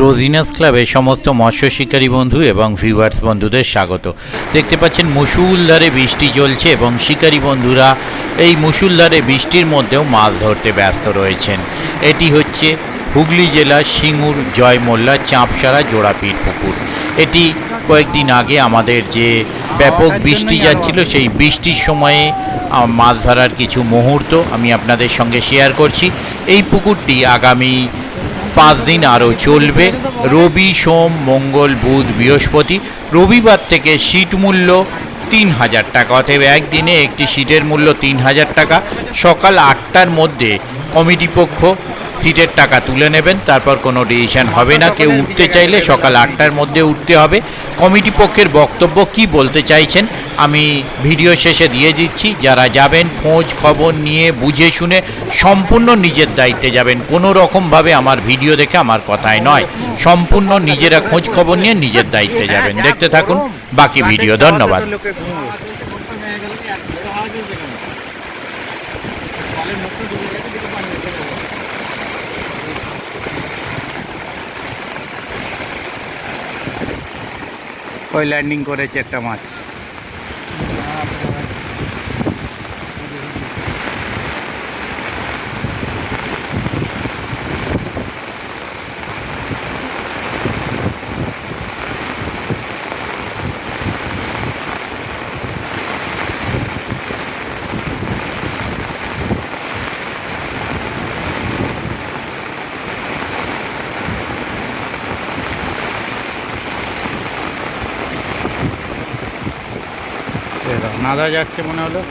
রোজিনাস ক্লাবে সমস্ত মৎস্য শিকারী বন্ধু এবং ভিউয়ার্স বন্ধুদের স্বাগত। দেখতে পাচ্ছেন মুসুলধারে বৃষ্টি চলছে এবং শিকারী বন্ধুরা এই মুসুলধারে বৃষ্টির মধ্যেও মাছ ধরতে ব্যস্ত রয়েছেন। এটি হচ্ছে হুগলি জেলার সিঙ্গুর, জয়মোল্লা, চাঁপসারা, জোড়াপীর পুকুর। এটি কয়েকদিন আগে আমাদের যে ব্যাপক বৃষ্টি যাচ্ছিল, সেই বৃষ্টির সময়ে মাছ ধরার কিছু মুহূর্ত আমি আপনাদের সঙ্গে শেয়ার করছি। এই পুকুরটি আগামী পাঁচ দিন আরও চলবে। রবি, সোম, মঙ্গল, বুধ, বৃহস্পতি। রবিবার থেকে সিট মূল্য তিন হাজার টাকা। অতএব একদিনে একটি সিটের মূল্য তিন হাজার টাকা। সকাল আটটার মধ্যে কমিটি পক্ষ সিটের টাকা তুলে নেবেন। তারপর কোনো ডিসিশন হবে না। কেউ উঠতে চাইলে সকাল আটটার মধ্যে উঠতে হবে। কমিটি পক্ষের বক্তব্য কি বলতে চাইছেন? আমি ভিডিও শেষে দিয়ে দিচ্ছি, যারা যাবেন, খোঁজ খবর নিয়ে, বুঝে শুনে, সম্পূর্ণ নিজের দায়িত্বে যাবেন। কোনো রকমভাবে আমার ভিডিও দেখে আমার কথায় নয়। সম্পূর্ণ নিজেরা খোঁজ খবর নিয়ে নিজের দায়িত্বে যাবেন। দেখতে থাকুন, বাকি ভিডিও। ধন্যবাদ। ওই ল্যান্ডিং করেছে একটা মাছ। Grabe. নাদা যাচ্ছে মনে হলো।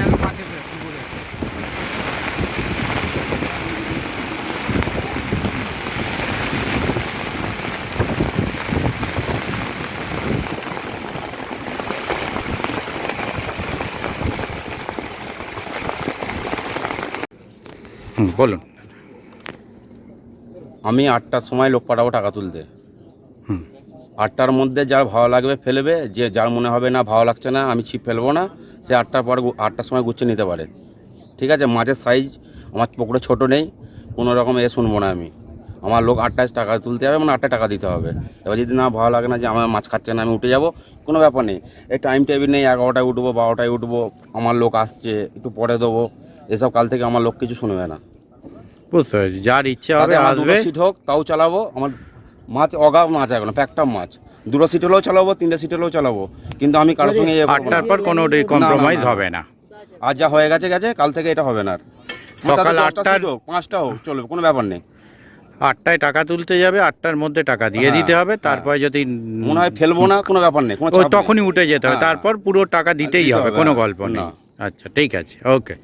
হুম বলুন। আমি আটটার সময় লোক পাঠাবো টাকা তুলতে। হুম। আটটার মধ্যে যার ভালো লাগবে ফেলবে যে যার মনে হবে না ভালো লাগছে না আমি ছিপ ফেলব না সে আটটার পর আটটার সময় গুছিয়ে নিতে পারে। ঠিক আছে? মাছের সাইজ আমার পুকুরে ছোটো নেই কোনো রকম এ শুনব না আমি। আমার লোক আটটায় টাকা তুলতে হবে মানে আটটায় টাকা দিতে হবে। এবার যদি না ভালো লাগে না যে আমার মাছ খাচ্ছে না আমি উঠে যাব কোনো ব্যাপার নেই। এই টাইম টেবিল নেই এগারোটায় উঠবো বারোটায় উঠবো আমার লোক আসছে একটু পরে দেবো এসব কাল থেকে আমার লোক কিছু শুনবে না। বুঝতে পেরেছি যার ইচ্ছে হবে আসবে সিট হোক তাও চালাবো আমার মাছ অগাব মাছ এখন প্যাকটা মাছ দুটো সিট হলেও চালাবো তিনটে সিট হলেও চালাবো কিন্তু আমি কারোর সঙ্গে। আটটার পর কোনো কম্প্রোমাইজ। হবে না আজ যা হয়ে গেছে গেছে কাল থেকে এটা হবে না আর সকাল আটটার- হোক পাঁচটা হোক চলবে কোনো ব্যাপার নেই আটটায় টাকা তুলতে যাবে আটটার মধ্যে টাকা দিয়ে হ্যাঁ, দিতে হবে তারপরে যদি মনে হয় ফেলব না কোনো ব্যাপার নেই। তখনই উঠে যেতে হবে হ্যাঁ। তারপর পুরো টাকা দিতেই হবে কোনো হ্যাঁ। গল্প নেই না। আচ্ছা ঠিক আছে ওকে